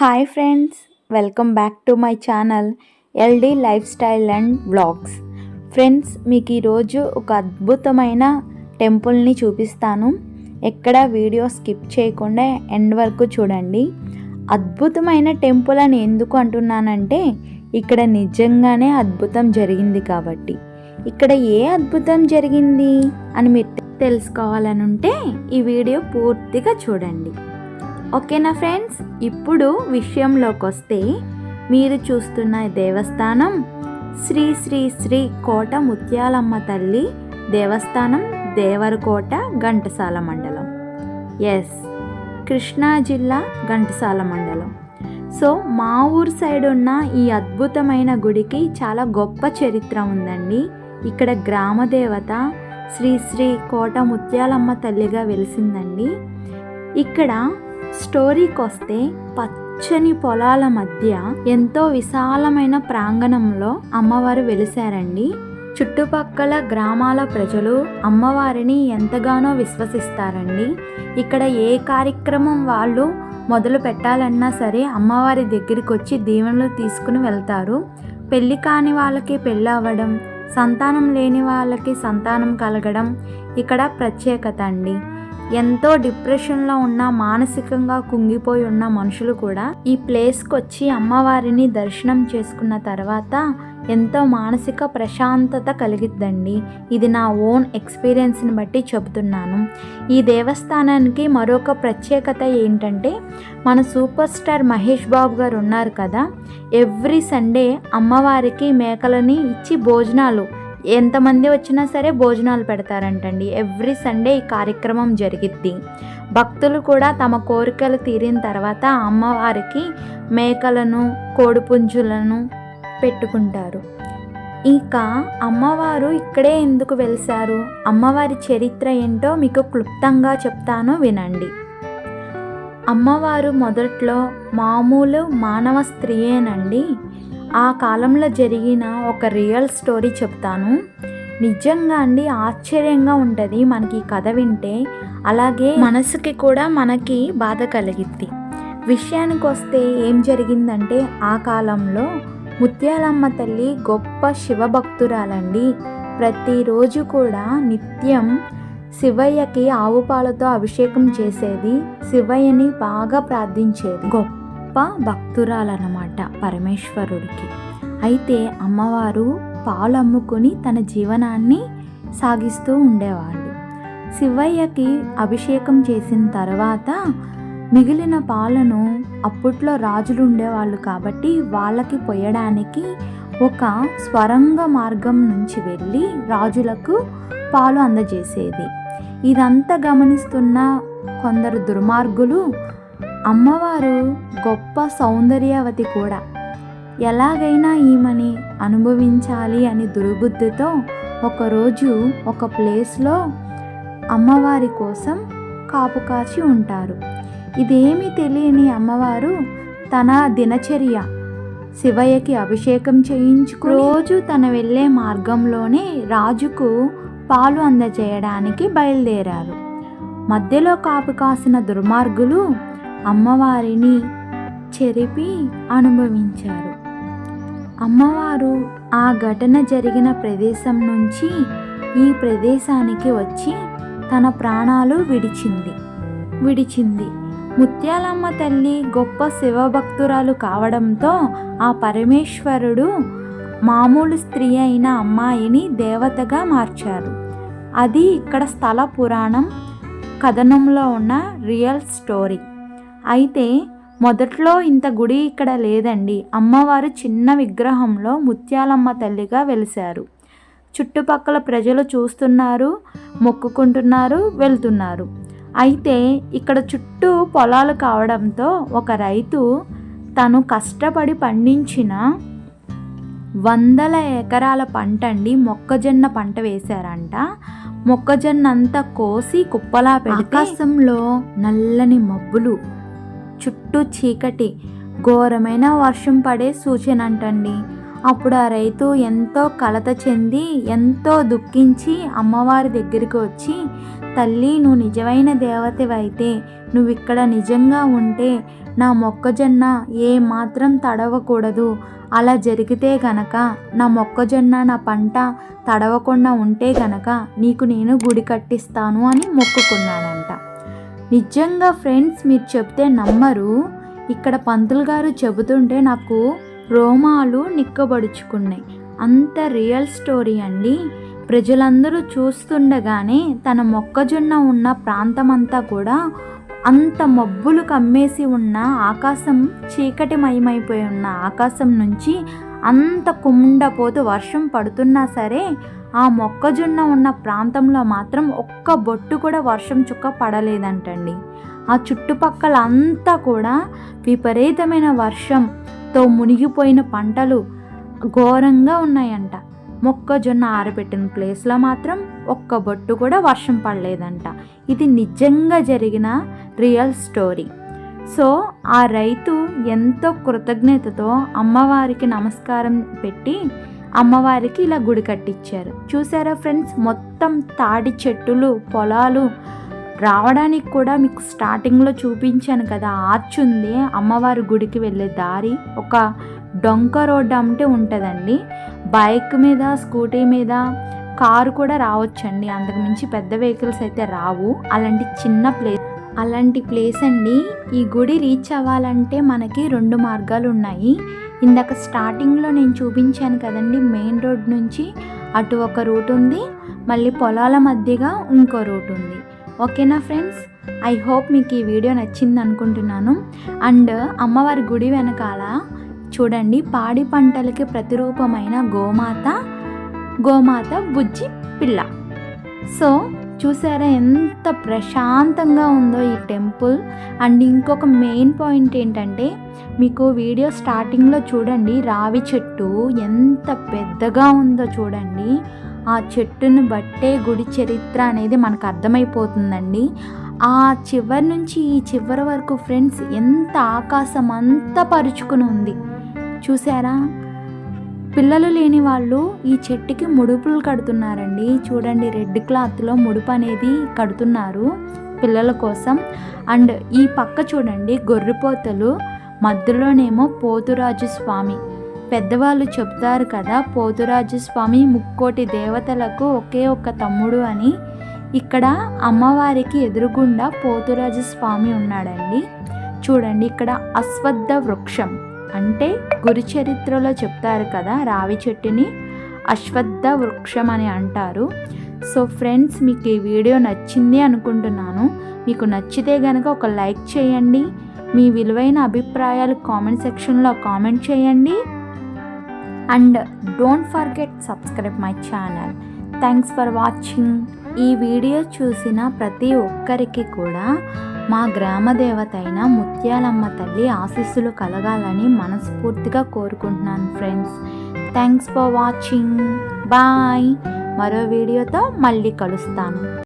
Hi friends welcome back to my channel LD lifestyle and blogs. Friends మీకు ఈరోజు ఒక అద్భుతమైన టెంపుల్ని చూపిస్తాను. ఎక్కడ వీడియో స్కిప్ చేయకుండా ఎండ్ వరకు చూడండి. అద్భుతమైన టెంపుల్ అని ఎందుకు అంటున్నానంటే ఇక్కడ నిజంగానే అద్భుతం జరిగింది కాబట్టి. ఇక్కడ ఏ అద్భుతం జరిగింది అని మీరు తెలుసుకోవాలని ఉంటే ఈ వీడియో పూర్తిగా చూడండి. ఓకేనా ఫ్రెండ్స్? ఇప్పుడు విషయంలోకి వస్తే మీరు చూస్తున్న దేవస్థానం శ్రీ శ్రీ శ్రీ కోట ముత్యాలమ్మ తల్లి దేవస్థానం దేవరకోట ఘంటసాల మండలం. ఎస్ కృష్ణా జిల్లా ఘంటసాల మండలం. సో మా ఊరు సైడ్ ఉన్న ఈ అద్భుతమైన గుడికి చాలా గొప్ప చరిత్ర ఉందండి. ఇక్కడ గ్రామ దేవత శ్రీ శ్రీ కోట ముత్యాలమ్మ తల్లిగా వెలిసిందండి. ఇక్కడ స్టోరీకి వస్తే పచ్చని పొలాల మధ్య ఎంతో విశాలమైన ప్రాంగణంలో అమ్మవారు వెలిశారండి. చుట్టుపక్కల గ్రామాల ప్రజలు అమ్మవారిని ఎంతగానో విశ్వసిస్తారండి. ఇక్కడ ఏ కార్యక్రమం వాళ్ళు మొదలు పెట్టాలన్నా సరే అమ్మవారి దగ్గరికి వచ్చి దీవెనలు తీసుకుని వెళ్తారు. పెళ్ళి కాని వాళ్ళకి పెళ్ళి అవ్వడం సంతానం లేని వాళ్ళకి సంతానం కలగడం ఇక్కడ ప్రత్యేకత అండి. ఎంతో డిప్రెషన్లో ఉన్న మానసికంగా కుంగిపోయి ఉన్న మనుషులు కూడా ఈ ప్లేస్కి వచ్చి అమ్మవారిని దర్శనం చేసుకున్న తర్వాత ఎంతో మానసిక ప్రశాంతత కలిగిద్దండి. ఇది నా ఓన్ ఎక్స్పీరియన్స్ని బట్టి చెబుతున్నాను. ఈ దేవస్థానానికి మరొక ప్రత్యేకత ఏంటంటే మన సూపర్ స్టార్ మహేష్ బాబు గారు ఉన్నారు కదా ఎవ్రీ సండే అమ్మవారికి మేకలని ఇచ్చి భోజనాలు ఎంతమంది వచ్చినా సరే భోజనాలు పెడతారంటండి. ఎవ్రీ సండే ఈ కార్యక్రమం జరిగిద్ది. భక్తులు కూడా తమ కోరికలు తీరిన తర్వాత అమ్మవారికి మేకలను కోడిపుంజులను పెట్టుకుంటారు. ఇంకా అమ్మవారు ఇక్కడే ఎందుకు వెలిసారు అమ్మవారి చరిత్ర ఏంటో మీకు క్లుప్తంగా చెప్తాను వినండి. అమ్మవారు మొదట్లో మామూలు మానవ స్త్రీయేనండి. ఆ కాలంలో జరిగిన ఒక రియల్ స్టోరీ చెప్తాను. నిజంగా అండి ఆశ్చర్యంగా ఉంటుంది మనకి ఈ కథ వింటే. అలాగే మనసుకి కూడా మనకి బాధ కలిగిద్ది. విషయానికి వస్తే ఏం జరిగిందంటే ఆ కాలంలో ముత్యాలమ్మ తల్లి గొప్ప శివభక్తురాలండి. ప్రతిరోజు కూడా నిత్యం శివయ్యకి ఆవు పాలతో అభిషేకం చేసేది శివయ్యని బాగా ప్రార్థించేది. గొప్ప భక్తురాలన్నమాట పరమేశ్వరుడికి. అయితే అమ్మవారు పాలు అమ్ముకుని తన జీవనాన్ని సాగిస్తూ ఉండేవాళ్ళు. శివయ్యకి అభిషేకం చేసిన తర్వాత మిగిలిన పాలను అప్పట్లో రాజులు ఉండేవాళ్ళు కాబట్టి వాళ్ళకి పోయడానికి ఒక స్వరంగ మార్గం నుంచి వెళ్ళి రాజులకు పాలు అందజేసేది. ఇదంతా గమనిస్తున్న కొందరు దుర్మార్గులు అమ్మవారు గొప్ప సౌందర్యవతి కూడా. ఎలాగైనా ఈమెని అనుభవించాలి అని దుర్బుద్ధితో ఒకరోజు ఒక ప్లేస్లో అమ్మవారి కోసం కాపు కాచి ఉంటారు. ఇదేమీ తెలియని అమ్మవారు తన దినచర్య శివయ్యకి అభిషేకం చేయించుకు రోజు తన వెళ్ళే మార్గంలోనే రాజుకు పాలు అందజేయడానికి బయలుదేరారు. మధ్యలో కాపు కాసిన దుర్మార్గులు అమ్మవారిని చెరిపి అనుభవించారు. అమ్మవారు ఆ ఘటన జరిగిన ప్రదేశం నుంచి ఈ ప్రదేశానికి వచ్చి తన ప్రాణాలు విడిచింది. విడిచింది. ముత్యాలమ్మ తల్లి గొప్ప శివభక్తురాలు కావడంతో ఆ పరమేశ్వరుడు మామూలు స్త్రీ అయిన అమ్మాయిని దేవతగా మార్చారు. అది ఇక్కడ స్థల పురాణం కథనంలో ఉన్న రియల్ స్టోరీ. అయితే మొదట్లో ఇంత గుడి ఇక్కడ లేదండి. అమ్మవారు చిన్న విగ్రహంలో ముత్యాలమ్మ తల్లిగా వెలిశారు. చుట్టుపక్కల ప్రజలు చూస్తున్నారు మొక్కుకుంటున్నారు వెళ్తున్నారు. అయితే ఇక్కడ చుట్టూ పొలాలు కావడంతో ఒక రైతు తను కష్టపడి పండించిన వందల ఎకరాల పంట అండి మొక్కజొన్న పంట వేశారంట. మొక్కజొన్న అంతా కోసి కుప్పలా పెడితే ఆకాశంలో నల్లని మబ్బులు చుట్టూ చీకటి ఘోరమైన వర్షం పడే సూచన అంటండి అప్పుడు ఆ రైతు ఎంతో కలత చెంది ఎంతో దుఃఖించి అమ్మవారి దగ్గరికి వచ్చి తల్లి నువ్వు నిజమైన దేవతవైతే నువ్వు ఇక్కడ నిజంగా ఉంటే నా మొక్కజొన్న ఏ మాత్రం తడవకూడదు. అలా జరిగితే గనక నా మొక్కజొన్న నా పంట తడవకుండా ఉంటే గనక నీకు నేను గుడి కట్టిస్తాను అని మొక్కుకున్నాడంట. నిజంగా ఫ్రెండ్స్ మీరు చెప్తే నమ్మరు. ఇక్కడ పంతులు గారు చెబుతుంటే నాకు రోమాలు నిక్కబడుచుకున్నాయి. అంత రియల్ స్టోరీ అండి. ప్రజలందరూ చూస్తుండగానే తన మొక్కజొన్న ఉన్న ప్రాంతమంతా కూడా అంత మబ్బులు కమ్మేసి ఉన్న ఆకాశం చీకటిమయమైపోయి ఉన్న ఆకాశం నుంచి అంత కుండపోతూ వర్షం పడుతున్నా సరే ఆ మొక్కజొన్న ఉన్న ప్రాంతంలో మాత్రం ఒక్క బొట్టు కూడా వర్షం చుక్క పడలేదంటండి. ఆ చుట్టుపక్కల అంతా కూడా విపరీతమైన వర్షంతో మునిగిపోయిన పంటలు ఘోరంగా ఉన్నాయంట. మొక్కజొన్న ఆరబెట్టిన ప్లేస్లో మాత్రం ఒక్క బొట్టు కూడా వర్షం పడలేదంట. ఇది నిజంగా జరిగిన రియల్ స్టోరీ. సో ఆ రైతు ఎంతో కృతజ్ఞతతో అమ్మవారికి నమస్కారం పెట్టి అమ్మవారికి ఇలా గుడి కట్టించారు చూసారా ఫ్రెండ్స్? మొత్తం తాడి చెట్టులు పొలాలు. రావడానికి కూడా మీకు స్టార్టింగ్లో చూపించాను కదా ఆర్చ్ ఉంది. అమ్మవారి గుడికి వెళ్ళే దారి ఒక డొంక రోడ్డు అంటే ఉంటుందండి. బైక్ మీద స్కూటీ మీద కారు కూడా రావచ్చండి. అంతకుమించి పెద్ద వెహికల్స్ అయితే రావు. అలాంటి చిన్న ప్లేస్ అలాంటి ప్లేస్ అండి. ఈ గుడి రీచ్ అవ్వాలంటే మనకి రెండు మార్గాలు ఉన్నాయి ఇందాక స్టార్టింగ్లో నేను చూపించాను కదండి మెయిన్ రోడ్ నుంచి అటు ఒక రూట్ ఉంది మళ్ళీ పొలాల మధ్యగా ఇంకో రూట్ ఉంది. ఓకేనా ఫ్రెండ్స్? ఐ హోప్ మీకు ఈ వీడియో నచ్చింది అనుకుంటున్నాను. అండ్ అమ్మవారి గుడి వెనకాల చూడండి పాడి పంటలకి ప్రతిరూపమైన గోమాత గోమాత బుజ్జి పిల్ల. సో చూసారా ఎంత ప్రశాంతంగా ఉందో ఈ టెంపుల్. అండ్ ఇంకొక మెయిన్ పాయింట్ ఏంటంటే మీకు వీడియో స్టార్టింగ్లో చూడండి రావి చెట్టు ఎంత పెద్దగా ఉందో చూడండి. ఆ చెట్టును బట్టే గుడి చరిత్ర అనేది మనకు అర్థమైపోతుందండి. ఆ చివరి నుంచి ఈ చివరి వరకు ఫ్రెండ్స్ ఎంత ఆకాశం అంతా పరుచుకుని ఉంది. చూసారా? పిల్లలు లేని వాళ్ళు ఈ చెట్టుకి ముడుపులు కడుతున్నారండి. చూడండి రెడ్ క్లాత్లో ముడుపు అనేది కడుతున్నారు పిల్లల కోసం. అండ్ ఈ పక్క చూడండి గొర్రెపోతలు మధ్యలోనేమో పోతురాజు స్వామి. పెద్దవాళ్ళు చెప్తారు కదా పోతురాజు స్వామి ముక్కోటి దేవతలకు ఒకే ఒక్క తమ్ముడు అని. ఇక్కడ అమ్మవారికి ఎదురుగుండా పోతురాజు స్వామి ఉన్నాడండి. చూడండి ఇక్కడ అశ్వద్ధ వృక్షం. అంటే గురుచరిత్రలో చెప్తారు కదా రావి చెట్టుని అశ్వద్ధ వృక్షం అని అంటారు. సో ఫ్రెండ్స్ మీకు ఈ వీడియో నచ్చింది అనుకుంటున్నాను. మీకు నచ్చితే కనుక ఒక లైక్ చేయండి. మీ విలువైన అభిప్రాయాలు కామెంట్ సెక్షన్లో కామెంట్ చేయండి. And don't forget subscribe my channel. Thanks for watching. ఈ వీడియో చూసిన ప్రతి ఒక్కరికి కూడా మా గ్రామ దేవత అయిన ముత్యాలమ్మ తల్లి ఆశీస్సులు కలగాలని మనస్ఫూర్తిగా కోరుకుంటున్నాను friends thanks for watching bye మరో వీడియోతో మళ్ళీ కలుస్తాను.